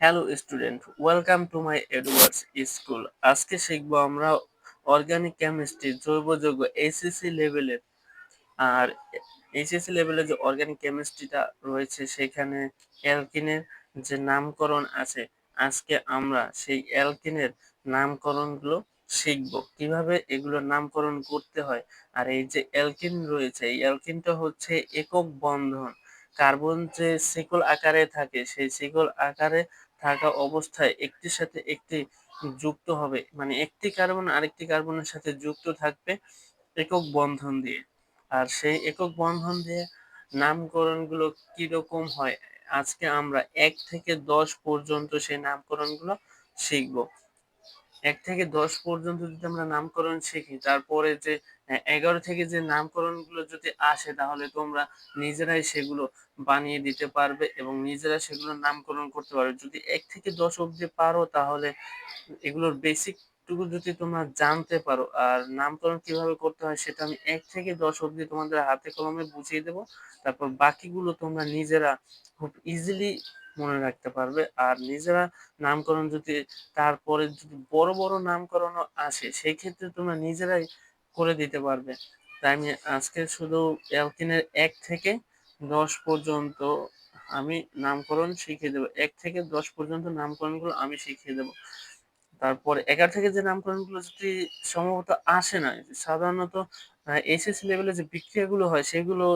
Hello student welcome to my Edwards school আজকে শিখব আমরা অর্গানিক কেমিস্ট্রি জৈব যৌগ এইচএসসি লেভেলের আর এইচএসসি লেভেলে যে অর্গানিক কেমিস্ট্রিটা রয়েছে, সেখানে অ্যালকিনের যে নামকরণ আছে, আজকে আমরা সেই অ্যালকিনের নামকরণগুলো শিখব। কীভাবে এগুলোর নামকরণ করতে হয়, আর এই যে অ্যালকিন রয়েছে, এই অ্যালকিনটা হচ্ছে একক বন্ধন। কার্বন যে শিকল আকারে থাকে, সেই শিকল আকারে থাকা অবস্থায় একটির সাথে একটি যুক্ত হবে। মানে একটি কার্বন আরেকটি কার্বনের সাথে যুক্ত থাকবে একক বন্ধন দিয়ে। আর সেই একক বন্ধন দিয়ে নামকরণগুলো কীরকম হয়? আজকে আমরা এক থেকে দশ পর্যন্ত সেই নামকরণগুলো শিখব। এক থেকে দশ পর্যন্ত যদি আমরা নামকরণ শিখি, তারপরে যে এগারো থেকে যে নামকরণগুলো যদি আসে, তাহলে তোমরা নিজেরাই সেগুলো বানিয়ে দিতে পারবে এবং নিজেরা সেগুলো নামকরণ করতে পারবে। যদি এক থেকে দশ অবধি পারো, তাহলে এগুলোর বেসিক টুকু যদি তোমরা জানতে পারো, আর নামকরণ কীভাবে করতে হয়, সেটা আমি এক থেকে দশ অবধি তোমাদের হাতে কলমে বুঝিয়ে দেবো। তারপর বাকিগুলো তোমরা নিজেরা খুব ইজিলি মনে রাখতে পারবে। আর নিজেরা নামকরণ যদি, তারপরে যদি বড় বড় নামকরণ আসে সেই ক্ষেত্রে তোমরা নিজেরাই করে দিতে পারবে। তাই আমি আজকে শুধু অ্যালকিনের এক থেকে দশ পর্যন্ত আমি নামকরণ শিখিয়ে দেবো। এক থেকে দশ পর্যন্ত নামকরণগুলো আমি শিখিয়ে দেবো। তারপর এগারো থেকে যে নামকরণগুলো যদি সম্ভবত আসে না, সাধারণত এসএসসি লেভেলে যে বিক্রিয়াগুলো হয়, সেগুলো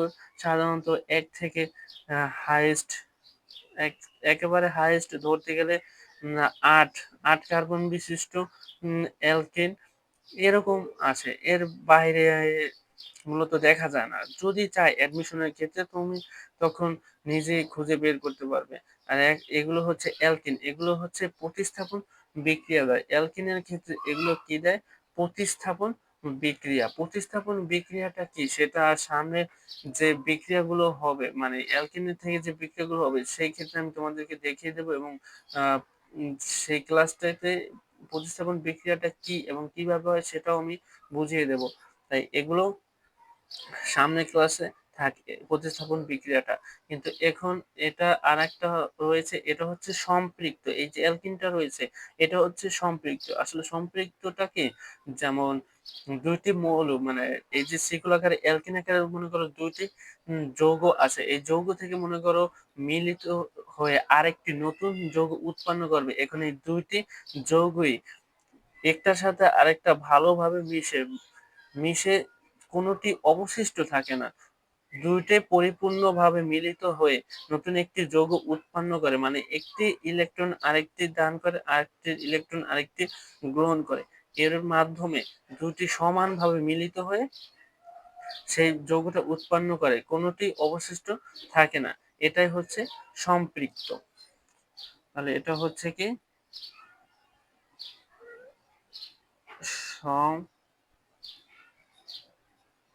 সাধারণত এক থেকে হাইয়েস্ট একেবারে হাইয়েস্ট ধরতে গেলে আট আট কার্বন বিশিষ্ট অ্যালকেন এরকম আছে। এর বাইরে মূলত দেখা যায় না। যদি চাই অ্যাডমিশনের ক্ষেত্রে তুমি তখন নিজেই খুঁজে বের করতে পারবে। আর এগুলো হচ্ছে অ্যালকিন এগুলো হচ্ছে প্রতিস্থাপন বিক্রিয়া দেয়। অ্যালকিনের ক্ষেত্রে এগুলো কি দেয়? প্রতিস্থাপন বিক্রিয়া, প্রতিস্থাপন বিক্রিয়াটা কি? সেটা সামনে যে বিক্রিয়াগুলো হবে মানে অ্যালকিনের থেকে যে বিক্রিয়াগুলো হবে, সেই ক্ষেত্রে আমি তোমাদেরকে দেখিয়ে দেবো এবং সেই ক্লাসটাতে প্রতিস্থাপন বিক্রিয়াটা কি এবং কীভাবে হয় সেটাও আমি বুঝিয়ে দেব। তাই এগুলো সামনে ক্লাসে থাকে, প্রতিস্থাপন বিক্রিয়াটা। কিন্তু এখন এটা আর একটা রয়েছে, এটা হচ্ছে সম্পৃক্ত। এই যে অ্যালকিনটা রয়েছে, এটা হচ্ছে সম্পৃক্ত। আসলে সম্পৃক্তটা কি যেমন দুইটি মৌল মানে এই যে সিকুল আকারে অ্যালকিন আকারে মনে করো দুইটি যৌগ আছে। এই যৌগ থেকে মনে করো মিলিত হয়ে আরেকটি নতুন যৌগ উৎপন্ন করবে। এখন এই দুইটি যৌগই একটার সাথে আরেকটা ভালোভাবে মিশে মিশে কোনোটি অবশিষ্ট থাকে না। দুইটাই পরিপূর্ণভাবে মিলিত হয়ে নতুন একটি যৌগ উৎপন্ন করে মানে একটি ইলেকট্রন আরেকটি দান করে, আরেকটি ইলেকট্রন আরেকটি গ্রহণ করে। এর মাধ্যমে দুটি সমানভাবে মিলিত হয়ে সেই যৌগটা উৎপন্ন করে, কোনোটি অবশিষ্ট থাকে না। এটাই হচ্ছে সম্পৃক্ত। তাহলে এটা হচ্ছে কি?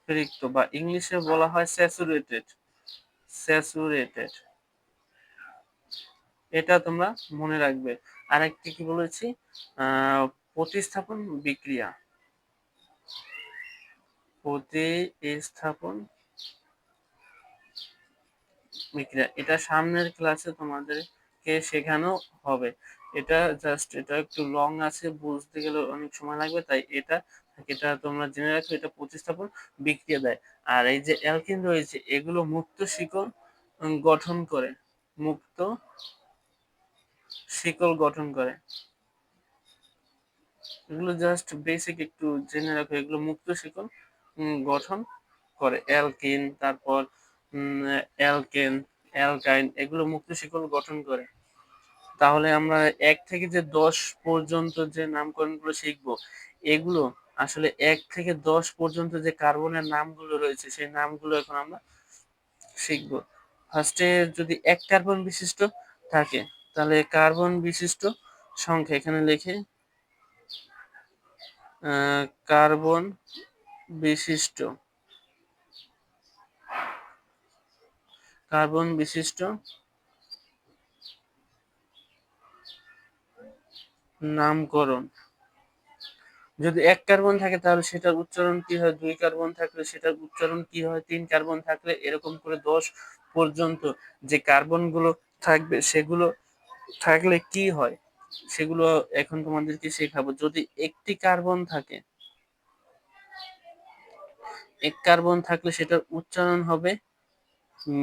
সম্পৃক্ত বা ইংলিশে বলা হয় স্যাচুরেটেড স্যাচুরেটেড এটা তোমরা মনে রাখবে। আরেকটি কি বলেছি? প্রতিস্থাপন বিক্রিয়া। প্রতিস্থাপন বিক্রিয়া। এটা সামনের ক্লাসে তোমাদেরকে শেখানো হবে। এটা জাস্ট এটা একটু লং আছে, বুঝতে গেলে অনেক সময় লাগবে, তাই এটা এটা তোমরা জেনে রাখো, এটা প্রতিস্থাপন বিক্রিয়া দেয়। আর এই যে অ্যালকিন রয়েছে, এগুলো মুক্ত শিকল গঠন করে। মুক্ত শিকল গঠন করে। এগুলো জাস্ট বেসিক একটু জেনে রাখো, এগুলো মুক্ত শিকল গঠন করে। অ্যালকিন, তারপর অ্যালকেন, অ্যালকাইন, এগুলো মুক্ত শিকল গঠন করে। তাহলে আমরা এক থেকে যে দশ পর্যন্ত যে নামকরণগুলো শিখব, এগুলো আসলে এক থেকে দশ পর্যন্ত যে কার্বনের নামগুলো রয়েছে, সেই নামগুলো এখন আমরা শিখব। ফার্স্টে যদি এক কার্বন বিশিষ্ট থাকে, তাহলে কার্বন বিশিষ্ট সংখ্যা এখানে লিখে কার্বন বিশিষ্ট কার্বন বিশিষ্ট নামকরণ। যদি এক কার্বন থাকে তাহলে সেটার উচ্চারণ কি হয়? দুই কার্বন থাকলে সেটার উচ্চারণ কি হয়? তিন কার্বন থাকলে এরকম করে দশ পর্যন্ত যে কার্বনগুলো থাকবে সেগুলো থাকলে কি হয়? সেগুলো এখন তোমাদেরকে শেখাবো। যদি একটি কার্বন থাকে, এক কার্বন থাকলে সেটার উচ্চারণ হবে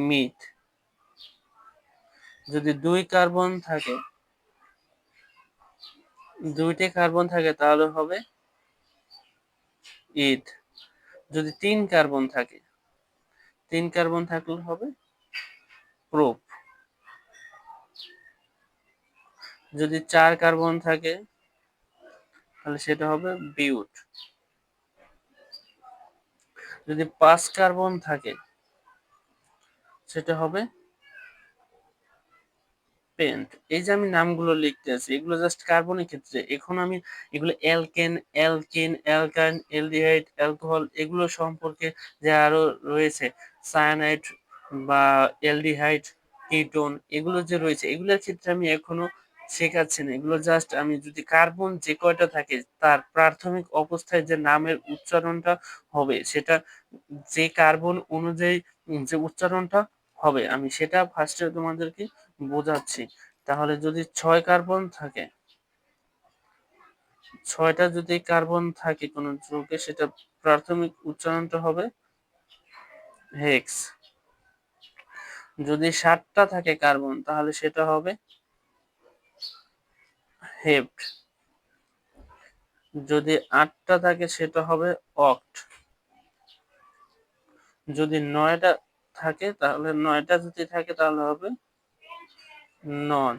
মিথ। যদি দুই কার্বন থাকে, দুইটি কার্বন থাকে তাহলে হবে ইথ যদি তিন কার্বন থাকে, তিন কার্বন থাকলে হবে প্রোপ যদি চার কার্বন থাকে, তাহলে সেটা হবে বিউট। যদি পাঁচ কার্বন থাকে, সেটা হবে পেন্ট এই যে আমি নামগুলো লিখতে আছি, এগুলো জাস্ট কার্বনের ক্ষেত্রে, এখন আমি এগুলো alkane alkene alkyne aldehyde alcohol এগুলো সম্পর্কে যে আরও রয়েছে সায়ানাইড বা অ্যালডিহাইড কিটোন এগুলো যে রয়েছে, এগুলোর ক্ষেত্রে আমি এখনও শেখাচ্ছি না, এগুলো জাস্ট আমি যদি কার্বন যে কয়টা থাকে, তার প্রাথমিক অবস্থায় যে নামের উচ্চারণটা হবে, সেটা যে কার্বন অনুযায়ী যে উচ্চারণটা হবে, আমি সেটা ফার্স্টে তোমাদেরকে বোঝাচ্ছি। তাহলে যদি ছয় কার্বন থাকে, ছয়টা যদি কার্বন থাকে কোনো যৌগে, সেটা প্রাথমিক উচ্চারণটা হবে হেক্স যদি সাতটা থাকে কার্বন তাহলে সেটা হবে হেপ্ট যদি আটটা থাকে, সেটা হবে অক্ট যদি নয়টা থাকে, তাহলে নয়টা যদি থাকে তাহলে হবে নন।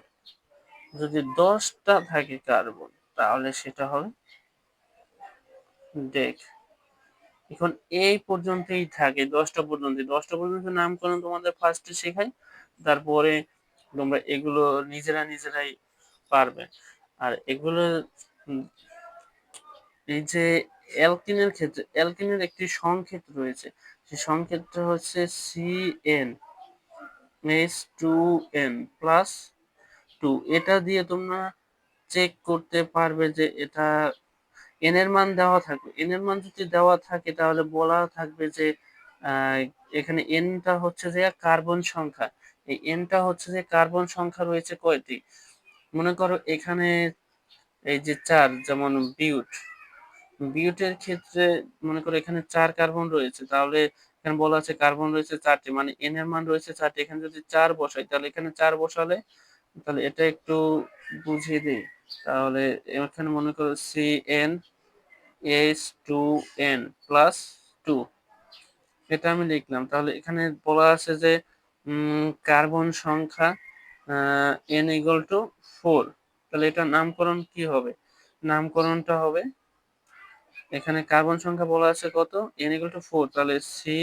যদি দশটা থাকে কার্বন, তাহলে সেটা হবে ডেক। এখন এই পর্যন্তই থাকে, দশটা পর্যন্ত দশটা পর্যন্ত নামকরণ তোমাদের ফার্স্টে শেখাই, তারপরে তোমরা এগুলো নিজেরা নিজেরাই পারবে। আর এগুলো এই যে অ্যালকিনের ক্ষেত্রে, অ্যালকিনের একটি সংক্ষেপ রয়েছে সেই সংকেতটা হচ্ছে C N S two N plus two এটা দিয়ে তোমরা চেক করতে পারবে যে এটা এন এর মান দেওয়া থাকবে। এন এর মান যদি দেওয়া থাকে, তাহলে বলা থাকবে যে এখানে এনটা হচ্ছে যে কার্বন সংখ্যা। এই এনটা হচ্ছে যে কার্বন সংখ্যা রয়েছে কয়টি? মনে করো এখানে এই যে চার, যেমন বিউট। বিউটের ক্ষেত্রে মনে করো এখানে চার কার্বন রয়েছে, তাহলে এখানে বলা আছে কার্বন রয়েছে চারটি মানে এন এর মান রয়েছে চারটি, এখানে যদি চার বসাই, তাহলে এখানে চার বসালে, তাহলে এটা একটু বুঝিয়ে দিই, তাহলে এখানে মনে করো C N S two N plus two এটা আমি লিখলাম, তাহলে এখানে বলা আছে যে কার্বন সংখ্যা এন ইগল টু ফোর তাহলে এটা নামকরণ কি হবে? নামকরণটা হবে এখানে কার্বন সংখ্যা বলা আছে কত? এন ইকুয়াল টু ফোর তাহলে সি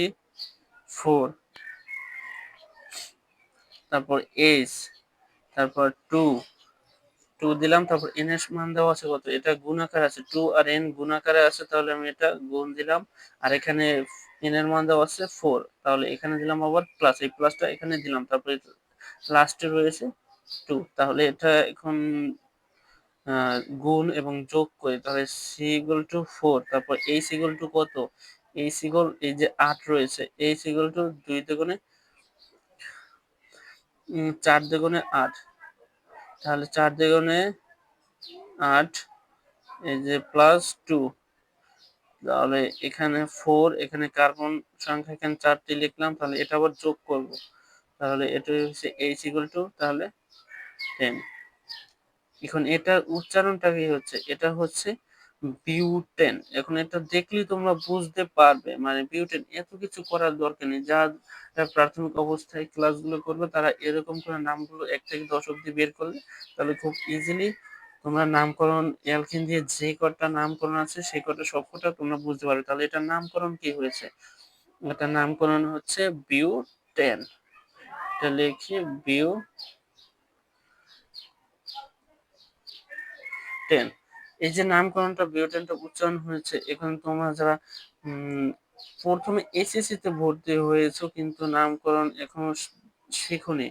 ফোর তারপর এইচ তারপর টু টু দিলাম, তারপর এন এর মান দেওয়া আছে কত? এটা গুণাকার আছে টু আর এন গুণাকারে আছে, তাহলে আমি এটা গুণ দিলাম। আর এখানে এন এর মান দেওয়া আছে ফোর তাহলে এখানে দিলাম আবার প্লাস এই প্লাসটা এখানে দিলাম, তারপরে লাস্টে রয়েছে টু তাহলে এটা এখন গুণ এবং যোগ করি, তাহলে সি ইকুয়াল টু ফোর তারপর এইচ ইকুয়াল টু কত? এইচ ইকুয়াল এই যে আট রয়েছে এইচ ইকুয়াল টু দুই দুগুণে চার দুগুণে আট, তাহলে চার দুগুণে আট, এই যে প্লাস টু তাহলে এখানে ফোর এখানে কার্বন সংখ্যা, এখানে চারটি লিখলাম, তাহলে এটা আবার যোগ করব, তাহলে এটা হচ্ছে এইচ ইকুয়াল টু তাহলে টেন এখন এটার উচ্চারণটা কি হচ্ছে? এটা হচ্ছে বিউটেন এখন এটা দেখলেই তোমরা বুঝতে পারবে মানে বিউটেন এত কিছু করার দরকার নেই। যা প্রাথমিক অবস্থায় ক্লাসগুলো করবে, তারা এরকম করে নামগুলো এক থেকে দশ অব্দি বের করলে তাহলে খুব ইজিলি তোমরা নামকরণ অ্যালকিন দিয়ে যে কটা নামকরণ আছে সেই কটা সবকটা তোমরা বুঝতে পারবে। তাহলে এটার নামকরণ কি হয়েছে? এটার নামকরণ হচ্ছে বিউটেন এটা লিখি বিউ টেন এই যে নামকরণটা বিওটেনটা উচ্চারণ হয়েছে, এখন তোমরা যারা প্রথমে এসএসসি তে ভর্তি হয়েছো কিন্তু নামকরণ এখনও শেখনি,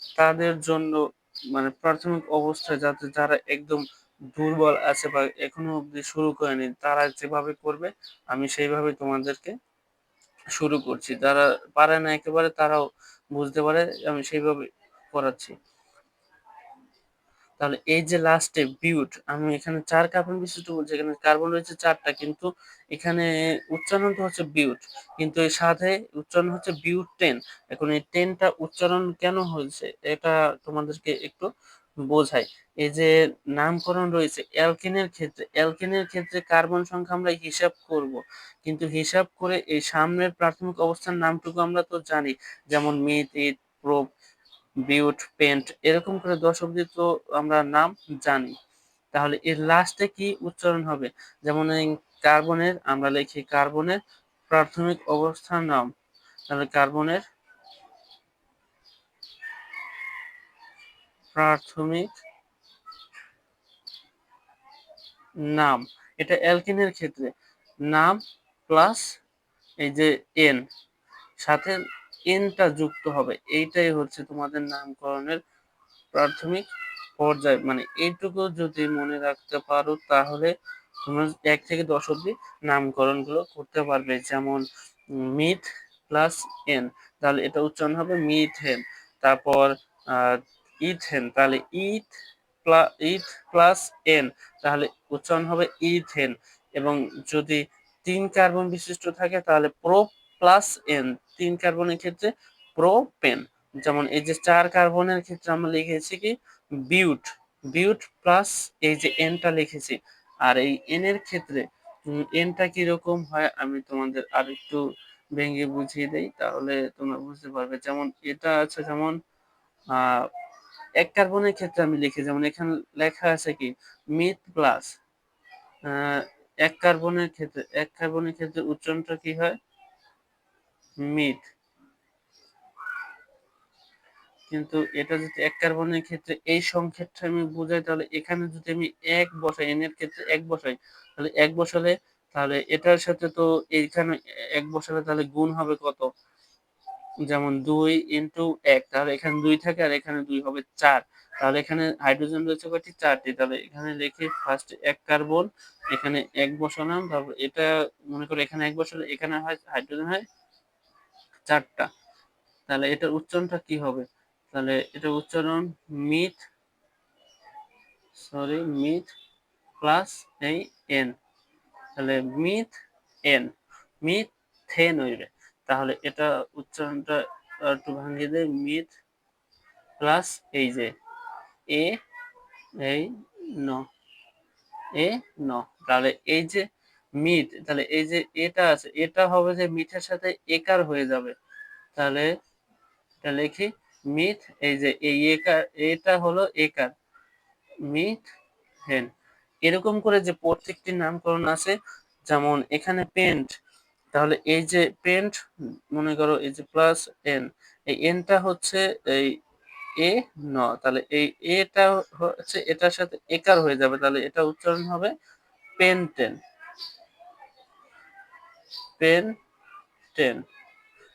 তাদের জন্য মানে প্রাথমিক অবস্থায় যাতে যারা একদম দুর্বল আছে বা এখনও অব্দি শুরু করেনি, তারা যেভাবে করবে, আমি সেইভাবে তোমাদেরকে শুরু করছি। যারা পারে না একেবারে তারাও বুঝতে পারে, আমি সেইভাবে করাচ্ছি। তাহলে এই যে লাস্টে বিউট, আমি এখানে চার কার্বন বিশিষ্ট বলছি এখানে কার্বন রয়েছে চারটা, কিন্তু এখানে উচ্চারণ তো হচ্ছে বিউট, কিন্তু এর সাথে উচ্চারণ হচ্ছে বিউট টেন এখন এই টেনটা উচ্চারণ কেন হয়েছে, এটা তোমাদেরকে একটু বোঝাই। এই যে নামকরণ রয়েছে অ্যালকেনের ক্ষেত্রে অ্যালকেনের ক্ষেত্রে কার্বন সংখ্যা আমরা হিসাব করব, কিন্তু হিসাব করে এই সামনের প্রাথমিক অবস্থার নামটুকু আমরা তো জানি, যেমন meth eth prop but pent এরকম করে দশ অব্দি তো আমরা নাম জানি। তাহলে এর লাস্টে কি উচ্চারণ হবে? যেমন কার্বনের, আমরা লিখি কার্বনের প্রাথমিক অবস্থার নাম। তাহলে কার্বনের প্রাথমিক নাম। এটা অ্যালকিনের ক্ষেত্রে। নাম প্লাস এই যে এন সাথে এনটা যুক্ত হবে। এইটাই হচ্ছে তোমাদের নামকরণের প্রাথমিক পর্যায়। মানে এইটুকু যদি মনে রাখতে পারো, তাহলে তোমরা এক থেকে দশ অব্দি নামকরণগুলো করতে পারবে। যেমন মিথ প্লাস এন তাহলে এটা উচ্চারণ হবে মিথেন তারপর ইথেন তাহলে ইথ ইথ প্লাস এন তাহলে উচ্চারণ হবে ইথেন এবং যদি তিন কার্বন বিশিষ্ট থাকে, তাহলে প্রো প্লাস এন তিন কার্বনের ক্ষেত্রে প্রোপেন যেমন এই যে চার কার্বনের ক্ষেত্রে আমরা লিখেছি কি বিউট বিউট প্লাস এই যে এনটা লিখেছি। আর এই এন এর ক্ষেত্রে এনটা কীরকম হয় আমি তোমাদের আর একটু ভেঙে বুঝিয়ে দেই, তাহলে তোমরা বুঝতে পারবে। যেমন এটা আছে যেমন এক কার্বনের ক্ষেত্রে আমি লিখি যেমন এখানে লেখা আছে কি মিথ প্লাস এক কার্বনের ক্ষেত্রে, এক কার্বনের ক্ষেত্রে উচ্চারণটা কি হয়? মিথ কিন্তু এটা যদি এক কার্বনের ক্ষেত্রে এই সংখ্যাটা আমি বোঝাই, তাহলে এখানে যদি আমি এক বসাই এন এর ক্ষেত্রে এক বসাই, তাহলে এক বসালে, তাহলে এটার সাথে তো এইখানে এক বসালে তাহলে গুণ হবে কত? যেমন দুই ইন্টু এক, তাহলে এখানে দুই থাকে আর এখানে দুই হবে চার। তাহলে এখানে হাইড্রোজেন রয়েছে কয়টি? চারটি। তাহলে এখানে লিখি ফার্স্ট এক কার্বন, এখানে এক বসালাম, তারপর এটা মনে করো এখানে এক বসালে এখানে হয়, হাইড্রোজেন হয় চারটা। তাহলে এটার উচ্চারণটা কি হবে? তাহলে এটা উচ্চারণ মিথ সরি মিথ প্লাস এই এন তাহলে মিথ এন মিথ থেন হইবে। তাহলে এটা উচ্চারণটা একটু ভাঙিয়ে দেয় মিথ প্লাস এই যে এ এই ন, এ ন। তাহলে এই যে মিথ তাহলে এই যে এটা আছে, এটা হবে যে মিথের সাথে একার হয়ে যাবে। তাহলে এটা লিখি। মিথ, এই যে এই একার, এটা হলো একার। মিথ, হেন। এরকম করে যে প্রত্যেকটি নামকরণ আছে, যেমন এখানে পেন্ট, তাহলে এই যে পেন্ট, মনে করো এই যে প্লাস এন, এই এনটা হচ্ছে এই এ ন, তাহলে এই এটা হচ্ছে এটার সাথে একার হয়ে যাবে, তাহলে এটা উচ্চারণ হবে পেন্টেন। পেন টেন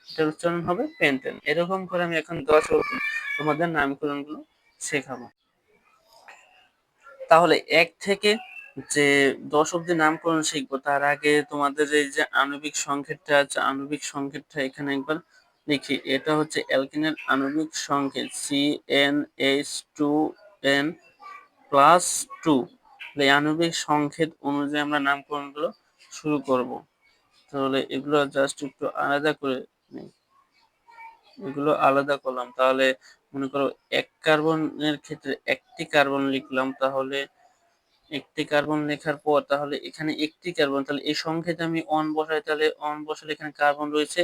এটার উচ্চারণ হবে পেন্টেন এরকম করে আমি এখন দশ তোমাদের নামকরণগুলো শেখাবো। তাহলে এক থেকে যে দশ অব্দি নামকরণ শিখব, তার আগে তোমাদের এই যে আণবিক সংকেতটা আছে, আণবিক সংকেতটা এখানে একবার লিখি। এটা হচ্ছে অ্যালকিনের আণবিক সংকেত C N H two N plus two এই আণবিক সংকেত অনুযায়ী আমরা নামকরণগুলো শুরু করব। তাহলে এগুলো জাস্ট একটু আলাদা করে এগুলো আলাদা করলাম। তাহলে মনে করো এক কার্বনের ক্ষেত্রে একটি কার্বন লিখলাম, তাহলে একটি কার্বন লেখার পর তাহলে এখানে একটি কার্বন, তাহলে এই সংখ্যাতে আমি অন বসাই, তাহলে অন বসালে এখানে কার্বন রয়েছে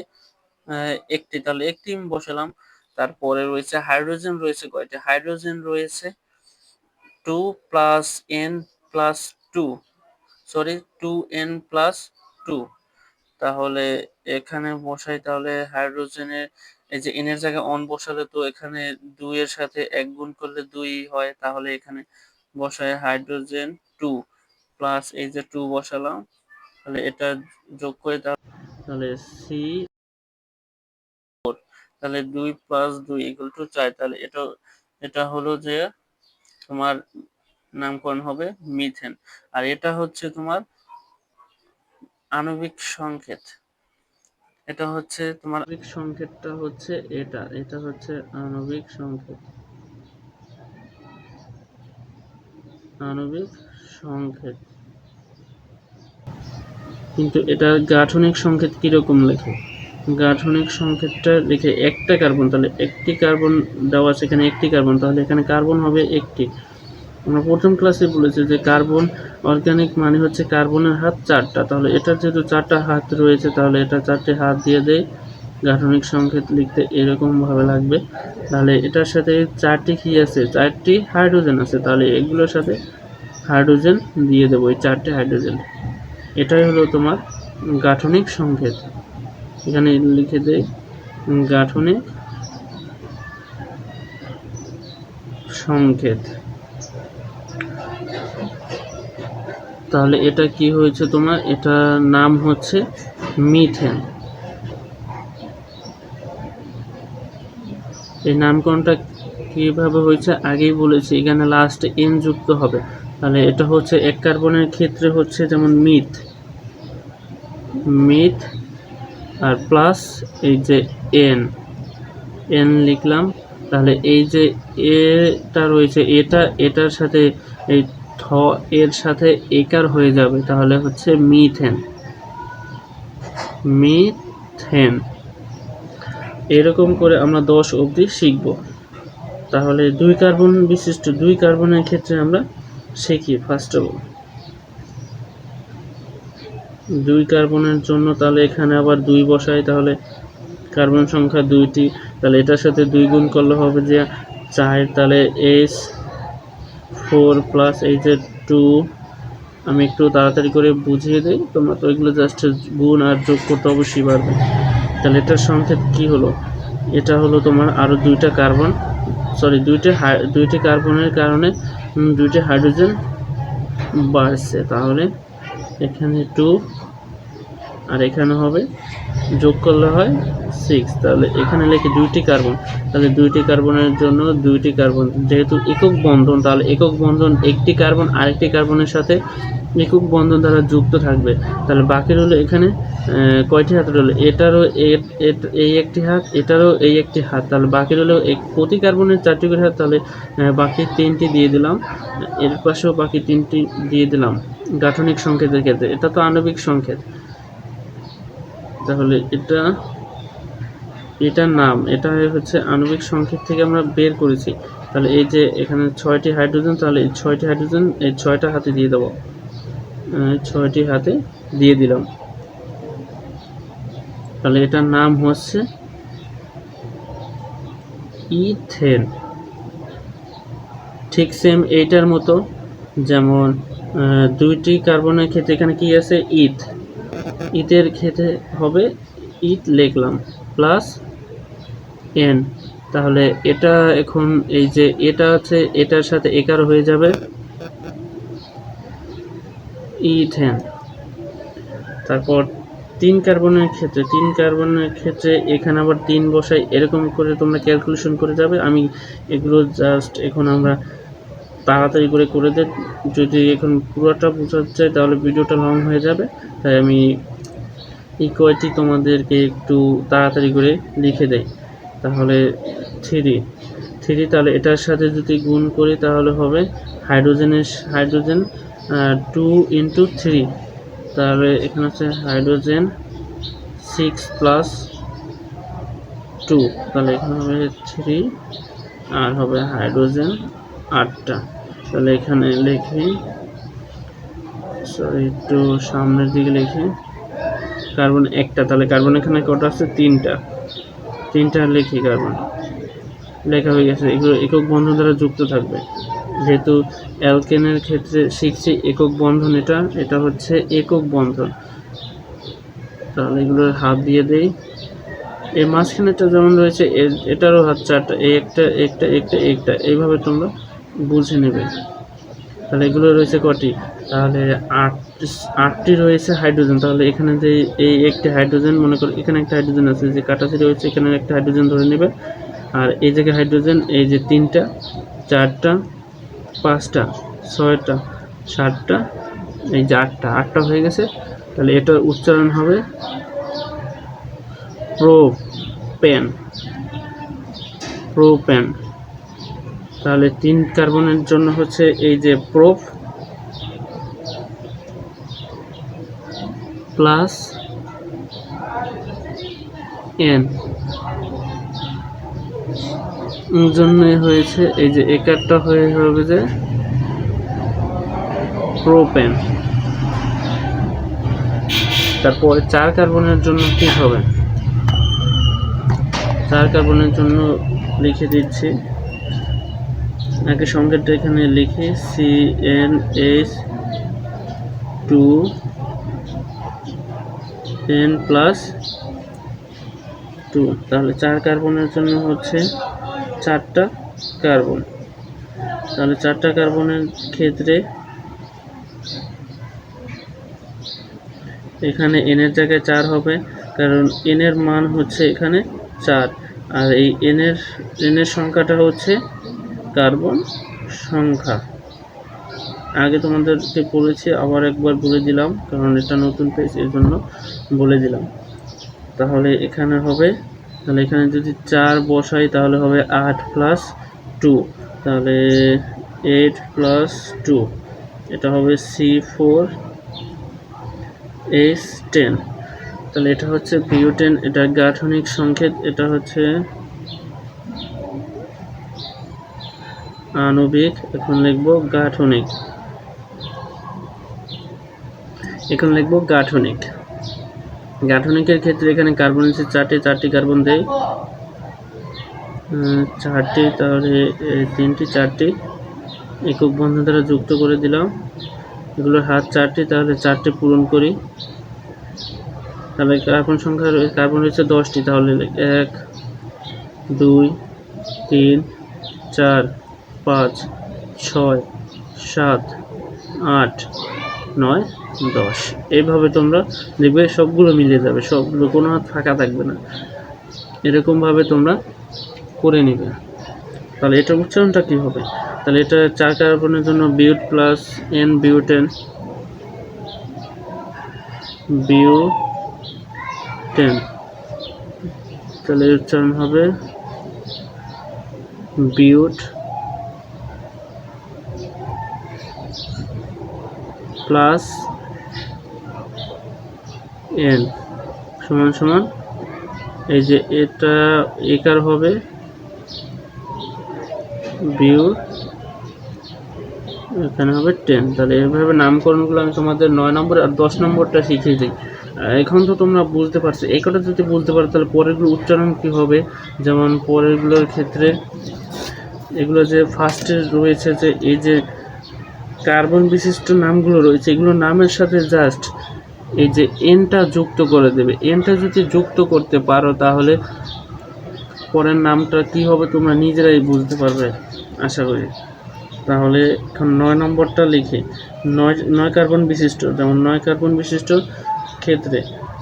একটি। তাহলে একটি বসালাম, তারপরে রয়েছে হাইড্রোজেন রয়েছে কয়টি? হাইড্রোজেন রয়েছে two plus N plus two sorry two N plus two তাহলে এখানে বসাই, তাহলে হাইড্রোজেনের এই যে এনের জায়গায় অন বসালে তো এখানে দুই এর সাথে এক গুণ করলে দুই হয়, তাহলে এখানে বসায় হাইড্রোজেন টু প্লাস এই যে টু বসালাম, তাহলে এটা যোগ করে তাহলে সি তাহলে দুই প্লাস দুই ইকুয়াল টু চার, তাহলে এটা এটা হলো যে তোমার নামকরণ হবে মিথেন আর এটা হচ্ছে তোমার আণবিক সংকেত। এটা হচ্ছে তোমার আণবিক সংকেতটা হচ্ছে এটা এটা হচ্ছে আণবিক সংকেত। আণবিক সংকেত। কিন্তু এটা গাঠনিক সংকেত কীরকম লেখে? গাঠনিক সংকেতটা লিখে একটা কার্বন, তাহলে একটি কার্বন দেওয়া আছে এখানে একটি কার্বন, তাহলে এখানে কার্বন হবে একটি। আমরা প্রথম ক্লাসে বলেছি যে কার্বন অর্গানিক মানে হচ্ছে কার্বনের হাত চারটা। তাহলে এটা যেহেতু চারটা হাত রয়েছে, তাহলে এটা চারটে হাত দিয়ে দেয় গাঠনিক সংকেত লিখতে এরকম ভাবে লাগবে। তাহলে এটার সাথে চারটি কি আছে? চারটি হাইড্রোজেন আছে। তাহলে এগুলোর সাথে হাইড্রোজেন দিয়ে দেবো, এই চারটে হাইড্রোজেন এটাই হলো তোমার গাঠনিক সংকেত। এখানে লিখে দেয় গাঠনিক সংকেত। তাহলে এটা কি হয়েছে তোমার? এটা নাম হচ্ছে মিথেন। এই নামকরণটা কীভাবে হয়েছে? আগেই বলেছি, এখানে লাস্টে এন যুক্ত হবে। তাহলে এটা হচ্ছে এক কার্বনের ক্ষেত্রে হচ্ছে যেমন মিথ মিথ আর প্লাস এই যে এন এন লিখলাম। তাহলে এই যে এটা রয়েছে, এটা, এটার সাথে এই থ এর সাথে একার হয়ে যাবে, তাহলে হচ্ছে মিথেন। মিথেন। এরকম করে আমরা দশ অবধি শিখব। তাহলে দুই কার্বন বিশিষ্ট দুই কার্বনের ক্ষেত্রে আমরা শিখি ফার্স্ট অফ অল দুই কার্বনের জন্য তাহলে এখানে আবার দুই বসাই, তাহলে কার্বন সংখ্যা দুইটি। তাহলে এটার সাথে দুই গুণ করলে হবে যে চার, তাহলে এস ফোর প্লাস এই টু, আমি একটু তাড়াতাড়ি করে বুঝিয়ে দিই। তোমরা তো এগুলো জাস্ট গুণ আর যোগ করতে অবশ্যই পারবে। তাহলে এটার সংক্ষেপ কি হলো? এটা হলো তোমার আরও দুইটা কার্বন সরি দুইটা দুইটি কার্বনের কারণে দুইটা হাইড্রোজেন বাড়ছে। তাহলে এখানে টু আর এখানে হবে, যোগ করলে হয় সিক্স তাহলে এখানে লেখে দুইটি কার্বন। তাহলে দুইটি কার্বনের জন্য দুইটি কার্বন। যেহেতু একক বন্ধন, তাহলে একক বন্ধন একটি কার্বন, আরেকটি কার্বনের সাথে একক বন্ধন দ্বারা যুক্ত থাকবে। তাহলে বাকি রইল এখানে কয়টি হাত রইল? এটারও এই একটি হাত, এটারও এই একটি হাত। তাহলে বাকি রইল প্রতি কার্বনের চারটি করে হাত, তাহলে বাকি তিনটি দিয়ে দিলাম। এর পাশেও বাকি তিনটি দিয়ে দিলাম। গাঠনিক সংকেতের ক্ষেত্রে, এটা তো আণবিক সংকেত। তাহলে এটা, এটার নাম, এটা হচ্ছে আণবিক সংকেত থেকে আমরা বের করেছি। তাহলে এই যে এখানে ছয়টি হাইড্রোজেন, তাহলে এই ছয়টি হাইড্রোজেন এই ছয়টা হাতে দিয়ে দেবো। ছয়টি হাতে দিয়ে দিলাম। তাহলে এটার নাম হচ্ছে ইথেন। ঠিক সেম এইটার মতো, যেমন দুইটি কার্বনের ক্ষেত্রে এখানে কি আছে? ইথ। ইথের ক্ষেত্রে হবে ইথ লিখলাম প্লাস এন তাহলে এটা এখন এই যে এটা আছে, এটার সাথে একার হয়ে যাবে ইথেন। তারপর তিন কার্বনের ক্ষেত্রে, তিন কার্বনের ক্ষেত্রে এখানে আবার তিন বসাই, এরকম করে তোমরা ক্যালকুলেশন করে যাবে। আমি এগুলো জাস্ট এখন আমরা তাড়াতাড়ি করে করে দে যদি এখন পুরোটা বোঝাতে চাই তাহলে ভিডিওটা লং হয়ে যাবে। তাই আমি ইকুয়ালিটি তোমাদেরকে একটু তাড়াতাড়ি করে লিখে দেয়। তাহলে থ্রি থ্রি তাহলে এটার সাথে যদি গুণ করি তাহলে হবে হাইড্রোজেনের হাইড্রোজেন টু ইন্টু থ্রি তাহলে এখানে হচ্ছে হাইড্রোজেন সিক্স প্লাস টু তাহলে এখানে হবে থ্রি আর হবে হাইড্রোজেন আটটা। তাহলে এখানে লিখি সরি একটু সামনের দিকে লিখি। কার্বন একটা, তাহলে কার্বন এখানে কটা আছে? তিনটা। তিনটা লিখি কার্বন লেখা হয়ে গেছে। এগুলো একক বন্ধন দ্বারা যুক্ত থাকবে। যেহেতু অ্যালকেনের ক্ষেত্রে শিখছি একক বন্ধন এটা এটা হচ্ছে একক বন্ধন। তাহলে এগুলোর হাত দিয়ে দেই। এই মাঝখানেটা যেমন রয়েছে, এর- এটারও হাত চারটা, এই একটা একটা একটা একটা, এইভাবে তোমরা বুঝে নেবে। তাহলে এগুলো রয়েছে কটি? তাহলে আট, আটটি রয়েছে হাইড্রোজেন। তাহলে এখানে যে এই একটি হাইড্রোজেন, মনে করো এখানে একটা হাইড্রোজেন আছে, যে কাটাছি রয়েছে, এখানে একটা হাইড্রোজেন ধরে নেবে। আর এই জায়গায় হাইড্রোজেন, এই যে তিনটা, চারটা, পাঁচটা, ছয়টা, সাতটা, এই যে আটটা আটটা হয়ে গেছে। তাহলে এটার উচ্চারণ হবে প্রো প্যান প্রোপেন। প্রোপেন। তাহলে তিন কার্বনের জন্য হচ্ছে এই যে প্রোপ প্লাস এন। জন্য হয়েছে এই যে একারটা হয়ে হবে যে প্রোপেন। তারপরে চার কার্বনের জন্য কি হবে। চার কার্বনের জন্য লিখে দিচ্ছি। একই সংকেতটা এখানে লিখি C N H two N plus two তাহলে চার কার্বনের জন্য হচ্ছে চারটা কার্বন। তাহলে চারটা কার্বনের ক্ষেত্রে এখানে এনের জায়গায় চার হবে, কারণ এনের মান হচ্ছে এখানে চার। আর এই এনের এনের সংখ্যাটা হচ্ছে কার্বন সংখ্যা। আগে তোমাদেরকে বলেছি, আবার একবার বলে দিলাম, কারণ এটা নতুন পেজ এর জন্য বলে দিলাম। তাহলে এখানে হবে, তাহলে এখানে যদি চার বসাই, তাহলে হবে আট প্লাস টু তাহলে এইট প্লাস টু এটা হবে সি ফোর এইচ টেন তাহলে এটা হচ্ছে বিউটেন এটা গাঠনিক সংকেত, এটা হচ্ছে আণবিক, এখন লিখব গাঠনিক। এখন লিখব গাঠনিক। গাঠনিকের ক্ষেত্রে এখানে কার্বন হচ্ছে চারটি চারটি কার্বন দেয় চারটি, তাহলে তিনটি, চারটি। একক বন্ধন দ্বারা যুক্ত করে দিলাম। এগুলোর হাত চারটি, তাহলে চারটি পূরণ করি। তাহলে কার্বন সংখ্যা কার্বন রয়েছে দশটি, তাহলে এক, দুই, তিন, চার। পাঁচ, ছয়, সাত, আট, নয়, দশ। এইভাবে তোমরা দেখবে সবগুলো মিলে যাবে, সবগুলো কোনো ফাঁকা থাকবে না। এরকমভাবে তোমরা করে নেবে। তাহলে এটার উচ্চারণটা কী হবে? তাহলে এটা চার কার্বনের জন্য but plus ane butane butane তাহলে উচ্চারণ হবে বিউট প্লাস এন সমান সমান, এই যে এটা একার হবে বিউ এখানে হবে টেন তাহলে এইভাবে নামকরণগুলো আমি তোমাদের নয় নম্বর আর দশ নম্বরটা শিখিয়ে দিই। এখন তো তোমরা বুঝতে পারছ, এই কটা যদি বুঝতে পারো, তাহলে পরেরগুলো উচ্চারণ কী হবে? যেমন পরেরগুলোর ক্ষেত্রে এগুলো যে ফার্স্টে রয়েছে যে এই যে কার্বন বিশিষ্ট নামগুলো রয়েছে, এগুলো নামের সাথে জাস্ট এই যে এনটা যুক্ত করে দেবে। এনটা যদি যুক্ত করতে পারো তাহলে পরের নামটা কি হবে তোমরা নিজেরাই বুঝতে পারবে, আশা করি। তাহলে এখন নয় নম্বরটা লিখি। নয় নয় কার্বন বিশিষ্ট, যেমন নয় কার্বন বিশিষ্ট ক্ষেত্রে,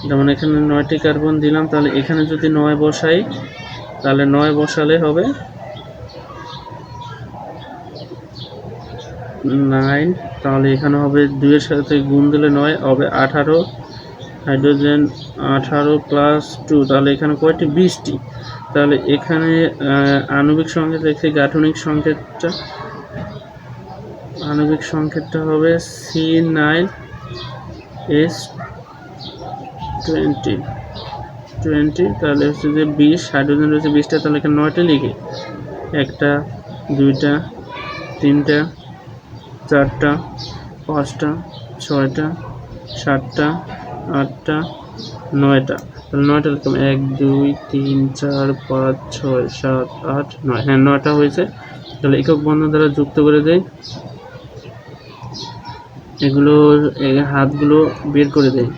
যেমন এখানে নয়টি কার্বন দিলাম, তাহলে এখানে যদি নয় বসাই, তাহলে নয় বসালে হবে নাইন, তাহলে এখানে হবে দুইয়ের সাথে গুণ দিলে নয়, হবে আঠারো। হাইড্রোজেন আঠারো প্লাস টু তাহলে এখানে কয়টি? বিশটি। তাহলে এখানে আণবিক সংকেত রেখে গাঠনিক সংকেতটা। আণবিক সংকেতটা হবে C nine S twenty twenty তাহলে হচ্ছে যে বিশ, হাইড্রোজেন রয়েছে বিশটা, তাহলে এখানে নয়টা লিখি। একটা, দুইটা, তিনটা চারটা, পাঁচটা, ছয়টা, সাতটা, আটটা, নয়টা। তাহলে নয়টা লিখলাম এক, দুই, তিন, চার, পাঁচ, ছয়, সাত, আট, নয়। হ্যাঁ নয়টা হয়েছে। তাহলে একক বন্ধন দ্বারা যুক্ত করে দেয় এগুলো হাতগুলো বের করে দেয়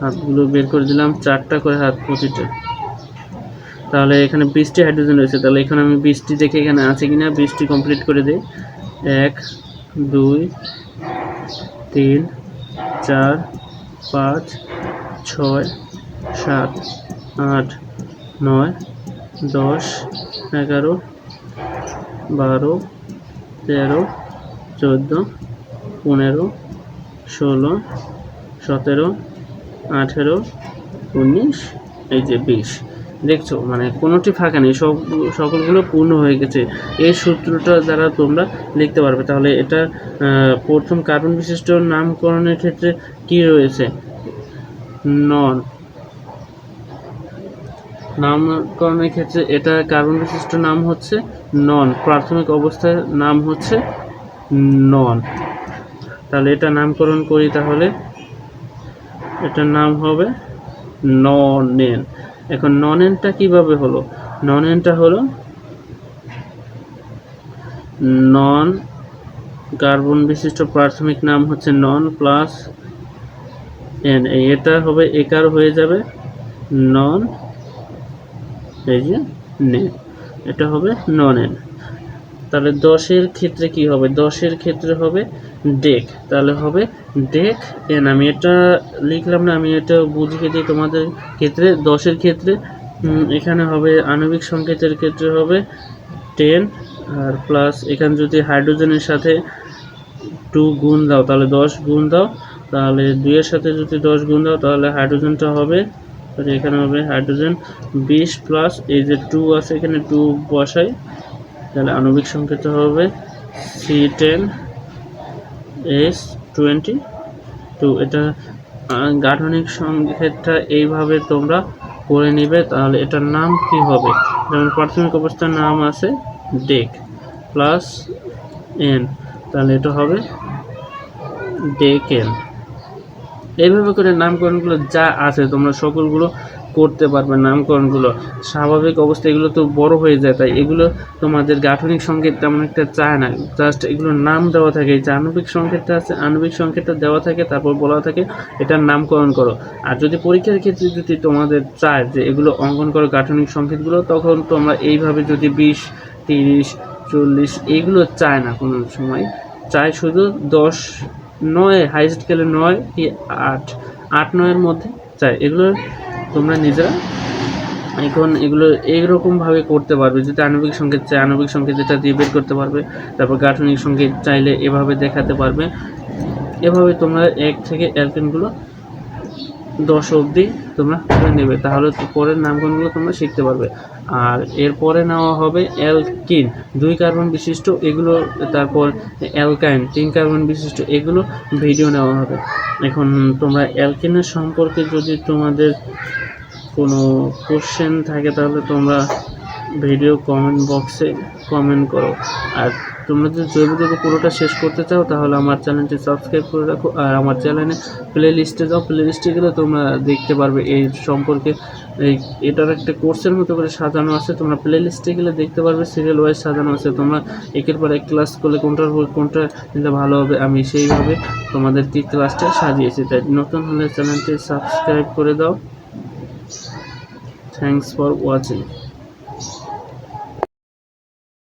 হাতগুলো বের করে দিলাম চারটা করে হাত প্রতিটা। তাহলে এখানে বিশটি হাইড্রোজেন রয়েছে। তাহলে এখানে আমি বিশটি দেখে এখানে আছে কি না বিশটি কমপ্লিট করে দিই। এক, দুই, তিন, চার, পাঁচ, ছয়, সাত, আট, নয়, দশ, এগারো, বারো, তেরো, চোদ্দ, পনেরো, ষোলো, সতেরো, আঠেরো, উনিশ, এই যে বিশ। দেখছ মানে কোনোটি ফাঁকা নেই, সব, সকলগুলো পূর্ণ হয়ে গেছে। এই সূত্রটা দ্বারা তোমরা লিখতে পারবে। তাহলে এটা প্রথম কার্বন বিশিষ্ট নামকরণের ক্ষেত্রে কি রয়েছে? নন। নামকরণের ক্ষেত্রে এটা কার্বন বিশিষ্ট নাম হচ্ছে নন। প্রাথমিক অবস্থার নাম হচ্ছে নন। তাহলে এটা নামকরণ করি তাহলে। এটার নাম হবে ননেন। এখন নন এনটা কীভাবে হলো? নন এনটা হলো নন কার্বন বিশিষ্ট প্রাথমিক নাম হচ্ছে নন প্লাস এন এটা হবে একার হয়ে যাবে নন, এই যে নে। এটা হবে নন এন। তাহলে দশের ক্ষেত্রে কি হবে? দশের ক্ষেত্রে হবে ডেক তাহলে হবে ডেক এন আমি এটা লিখলাম না, আমি এটা বুঝিয়ে দিই তোমাদের ক্ষেত্রে। দশের ক্ষেত্রে এখানে হবে আণবিক সংকেতের ক্ষেত্রে হবে টেন আর প্লাস এখানে যদি হাইড্রোজেনের সাথে টু গুণ দাও, তাহলে দশ গুণ দাও। তাহলে দুইয়ের সাথে যদি দশ গুণ দাও, তাহলে হাইড্রোজেনটা হবে এখানে হবে হাইড্রোজেন বিশ প্লাস এই যে টু আছে, এখানে টু বসাই। তাহলে আণবিক সংকেত হবে C ten S twenty two. এটা গাঠনিক সংকেতটা এইভাবে তোমরা করে নিবে, তাহলে এটার নাম কি হবে? যেমন প্রাথমিক অবস্থার নাম আছে ডেক প্লাস এন। তাহলে এটা হবে ডেকেন এইভাবে করে নামকরণগুলো যা আছে, তোমরা সকলগুলো করতে পারবে নামকরণগুলো। স্বাভাবিক অবস্থা, এগুলো তো বড় হয়ে যায়, তাই এগুলো তোমাদের গাঠনিক সংকেত তেমন একটা চায় না। জাস্ট এগুলোর নাম দেওয়া থাকে যে আণবিক সংকেতটা আছে, আণবিক সংকেতটা দেওয়া থাকে, তারপর বলা থাকে, এটার নামকরণ করো। আর যদি পরীক্ষার ক্ষেত্রে যদি তোমাদের চায় যে এগুলো অঙ্কন করো গাঠনিক সংকেতগুলো, তখন তোমরা এইভাবে যদি বিশ, তিরিশ, চল্লিশ এইগুলো চায় না কোনো সময়। চায় শুধু দশ নয় হাইস্ট স্কেলে নয় কি আট আট নয়ের মধ্যে চাই এগুলো তোমরা নিজেরা এখন এগুলো এইরকমভাবে করতে পারবে, যদি আণবিক সংকেত চাই আণবিক সংকেত এটা দিয়ে বের করতে পারবে, তারপর গাঠনিক সংকেত চাইলে এভাবে দেখাতে পারবে। এভাবে তোমরা এক থেকে অ্যালকেনগুলো দশ অবধি তোমরা করে নেবে। তাহলে পরের নামকরণগুলো তোমরা শিখতে পারবে। আর এরপরে নেওয়া হবে অ্যালকিন। দুই কার্বন বিশিষ্ট, এগুলো তারপর অ্যালকাইন। তিন কার্বন বিশিষ্ট, এগুলো ভিডিও নেওয়া হবে। এখন তোমরা অ্যালকিনের সম্পর্কে যদি তোমাদের কোনো কোশ্চেন থাকে, তাহলে তোমরা ভিডিও কমেন্ট বক্সে কমেন্ট করো। আর তোমরা যদি জৈব যৌগ পুরোটা শেষ করতে চাও, তাহলে আমার চ্যানেলটি সাবস্ক্রাইব করে রাখো, আর আমার চ্যানেলে প্লে লিস্টে যাও প্লে লিস্টে গেলে তোমরা দেখতে পারবে এই সম্পর্কে। এই, এটার একটা কোর্সের মতো করে সাজানো আছে, তোমরা প্লে লিস্টে গেলে দেখতে পারবে সিরিয়াল ওয়াইজ সাজানো আছে। তোমরা একের পর এক ক্লাস করলে কোনটার কোনটা নিলে ভালো হবে, আমি সেইভাবে তোমাদের কি ক্লাসটা সাজিয়েছি। তাই নতুন হলে চ্যানেলটি সাবস্ক্রাইব করে দাও। Thanks for watching